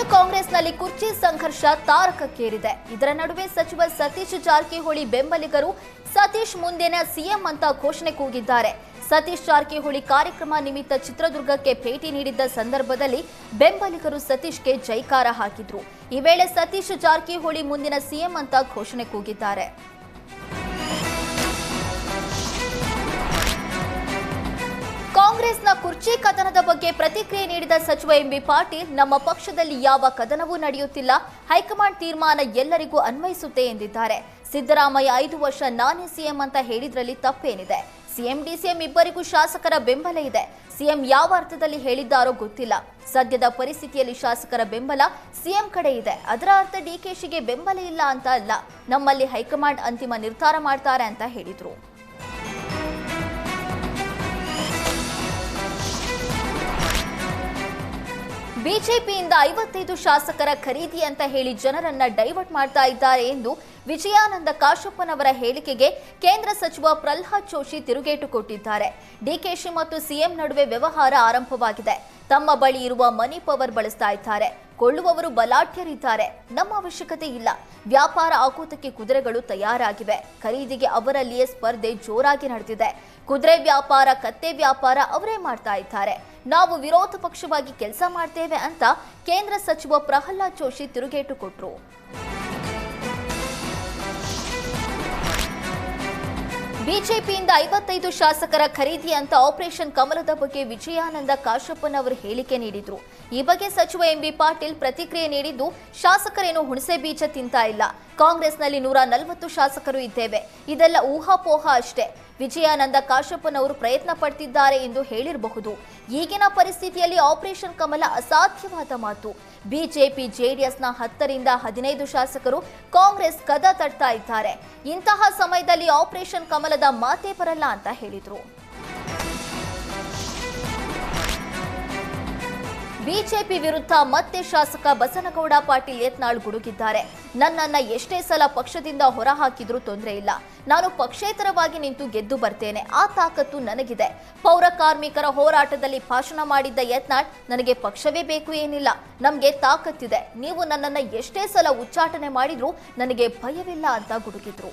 ರಾಜ್ಯ ಕಾಂಗ್ರೆಸ್ನಲ್ಲಿ ಕುರ್ಚಿ ಸಂಘರ್ಷ ತಾರಕಕ್ಕೇರಿದೆ. ಇದರ ನಡುವೆ ಸಚಿವ ಸತೀಶ್ ಜಾರಕಿಹೊಳಿ ಬೆಂಬಲಿಗರು ಸತೀಶ್ ಮುಂದಿನ ಸಿಎಂ ಅಂತ ಘೋಷಣೆ ಕೂಗಿದ್ದಾರೆ. ಸತೀಶ್ ಜಾರಕಿಹೊಳಿ ಕಾರ್ಯಕ್ರಮ ನಿಮಿತ್ತ ಚಿತ್ರದುರ್ಗಕ್ಕೆ ಭೇಟಿ ನೀಡಿದ್ದ ಸಂದರ್ಭದಲ್ಲಿ ಬೆಂಬಲಿಗರು ಸತೀಶ್ಗೆ ಜೈಕಾರ ಹಾಕಿದ್ರು. ಈ ವೇಳೆ ಸತೀಶ್ ಜಾರಕಿಹೊಳಿ ಮುಂದಿನ ಸಿಎಂ ಅಂತ ಘೋಷಣೆ ಕೂಗಿದ್ದಾರೆ. ಕಾಂಗ್ರೆಸ್ನ ಕುರ್ಚಿ ಕದನದ ಬಗ್ಗೆ ಪ್ರತಿಕ್ರಿಯೆ ನೀಡಿದ ಸಚಿವ ಎಂಬಿ ಪಾಟೀಲ್, ನಮ್ಮ ಪಕ್ಷದಲ್ಲಿ ಯಾವ ಕದನವೂ ನಡೆಯುತ್ತಿಲ್ಲ, ಹೈಕಮಾಂಡ್ ತೀರ್ಮಾನ ಎಲ್ಲರಿಗೂ ಅನ್ವಯಿಸುತ್ತೆ ಎಂದಿದ್ದಾರೆ. ಸಿದ್ದರಾಮಯ್ಯ ಐದು ವರ್ಷ ನಾನೇ ಸಿಎಂ ಅಂತ ಹೇಳಿದ್ರಲ್ಲಿ ತಪ್ಪೇನಿದೆ. ಸಿಎಂ, ಡಿಸಿಎಂ ಇಬ್ಬರಿಗೂ ಶಾಸಕರ ಬೆಂಬಲ ಇದೆ. ಸಿಎಂ ಯಾವ ಅರ್ಥದಲ್ಲಿ ಹೇಳಿದ್ದಾರೋ ಗೊತ್ತಿಲ್ಲ. ಸದ್ಯದ ಪರಿಸ್ಥಿತಿಯಲ್ಲಿ ಶಾಸಕರ ಬೆಂಬಲ ಸಿಎಂ ಕಡೆ ಇದೆ. ಅದರ ಅರ್ಥ ಡಿಕೆಶಿಗೆ ಬೆಂಬಲ ಇಲ್ಲ ಅಂತ ಅಲ್ಲ. ನಮ್ಮಲ್ಲಿ ಹೈಕಮಾಂಡ್ ಅಂತಿಮ ನಿರ್ಧಾರ ಮಾಡ್ತಾರೆ ಅಂತ ಹೇಳಿದ್ರು. ಬಿಜೆಪಿಯಿಂದ ಐವತ್ತೈದು ಶಾಸಕರ ಖರೀದಿ ಅಂತ ಹೇಳಿ ಜನರನ್ನ ಡೈವರ್ಟ್ ಮಾಡ್ತಾ ಇದ್ದಾರೆ ಎಂದು ವಿಜಯಾನಂದ ಕಾಶಪ್ಪನವರ ಹೇಳಿಕೆಗೆ ಕೇಂದ್ರ ಸಚಿವ ಪ್ರಲ್ಹಾದ್ ಜೋಶಿ ತಿರುಗೇಟು ಕೊಟ್ಟಿದ್ದಾರೆ. ಡಿಕೆಶಿ ಮತ್ತು ಸಿಎಂ ನಡುವೆ ವ್ಯವಹಾರ ಆರಂಭವಾಗಿದೆ. ತಮ್ಮ ಬಳಿ ಇರುವ ಮನಿ ಪವರ್ ಬಳಸ್ತಾ ಇದ್ದಾರೆ. ಕೊಳ್ಳುವವರು ಬಲಾಢ್ಯರಿದ್ದಾರೆ. ನಮ್ಮ ಅವಶ್ಯಕತೆ ಇಲ್ಲ. ವ್ಯಾಪಾರ ಆಕೋತಕ್ಕೆ ಕುದುರೆಗಳು ತಯಾರಾಗಿವೆ. ಖರೀದಿಗೆ ಅವರಲ್ಲಿಯೇ ಸ್ಪರ್ಧೆ ಜೋರಾಗಿ ನಡೆದಿದೆ. ಕುದುರೆ ವ್ಯಾಪಾರ, ಕತ್ತೆ ವ್ಯಾಪಾರ ಅವರೇ ಮಾಡ್ತಾ ಇದ್ದಾರೆ. ನಾವು ವಿರೋಧ ಪಕ್ಷವಾಗಿ ಕೆಲಸ ಮಾಡ್ತೇವೆ ಅಂತ ಕೇಂದ್ರ ಸಚಿವ ಪ್ರಹ್ಲಾದ್ ಜೋಶಿ ತಿರುಗೇಟು ಕೊಟ್ರು. ಬಿಜೆಪಿಯಿಂದ ಐವತ್ತೈದು ಶಾಸಕರ ಖರೀದಿ ಅಂತ ಆಪರೇಷನ್ ಕಮಲದ ಬಗ್ಗೆ ವಿಜಯಾನಂದ ಕಾಶಪ್ಪನವರು ಹೇಳಿಕೆ ನೀಡಿದ್ರು. ಈ ಬಗ್ಗೆ ಸಚಿವ ಎಂಬಿ ಪಾಟೀಲ್ ಪ್ರತಿಕ್ರಿಯೆ ನೀಡಿದ್ದು, ಶಾಸಕರೇನು ಹುಣಸೆ ಬೀಜ ತಿಂತಾ ಇಲ್ಲ. ಕಾಂಗ್ರೆಸ್ನಲ್ಲಿ ನೂರ ನಲವತ್ತು ಶಾಸಕರು ಇದ್ದೇವೆ. ಇದೆಲ್ಲ ಊಹಾಪೋಹ ಅಷ್ಟೇ. ವಿಜಯಾನಂದ ಕಾಶಪ್ಪನವರು ಪ್ರಯತ್ನ ಪಡ್ತಿದ್ದಾರೆ ಎಂದು ಹೇಳಿರಬಹುದು. ಈಗಿನ ಪರಿಸ್ಥಿತಿಯಲ್ಲಿ ಆಪರೇಷನ್ ಕಮಲ ಅಸಾಧ್ಯವಾದ ಮಾತು. ಬಿಜೆಪಿ, ಜೆಡಿಎಸ್ನ ಹತ್ತರಿಂದ ಹದಿನೈದು ಶಾಸಕರು ಕಾಂಗ್ರೆಸ್ ಕದ ತಟ್ತಾ ಇದ್ದಾರೆ. ಇಂತಹ ಸಮಯದಲ್ಲಿ ಆಪರೇಷನ್ ಕಮಲದ ಮಾತೇ ಬರಲ್ಲ ಅಂತ ಹೇಳಿದ್ರು. ಬಿಜೆಪಿ ವಿರುದ್ಧ ಮತ್ತೆ ಶಾಸಕ ಬಸನಗೌಡ ಪಾಟೀಲ್ ಯತ್ನಾಳ್ ಗುಡುಗಿದ್ದಾರೆ. ನನ್ನನ್ನ ಎಷ್ಟೇ ಸಲ ಪಕ್ಷದಿಂದ ಹೊರಹಾಕಿದ್ರೂ ತೊಂದರೆ ಇಲ್ಲ. ನಾನು ಪಕ್ಷೇತರವಾಗಿ ನಿಂತು ಗೆದ್ದು ಬರ್ತೇನೆ. ಆ ತಾಕತ್ತು ನನಗಿದೆ. ಪೌರ ಕಾರ್ಮಿಕರ ಹೋರಾಟದಲ್ಲಿ ಭಾಷಣ ಮಾಡಿದ್ದ ಯತ್ನಾಳ್, ನನಗೆ ಪಕ್ಷವೇ ಬೇಕು ಏನಿಲ್ಲ. ನಮಗೆ ತಾಕತ್ತಿದೆ. ನೀವು ನನ್ನನ್ನ ಎಷ್ಟೇ ಸಲ ಉಚ್ಚಾಟನೆ ಮಾಡಿದ್ರೂ ನನಗೆ ಭಯವಿಲ್ಲ ಅಂತ ಗುಡುಗಿದ್ರು.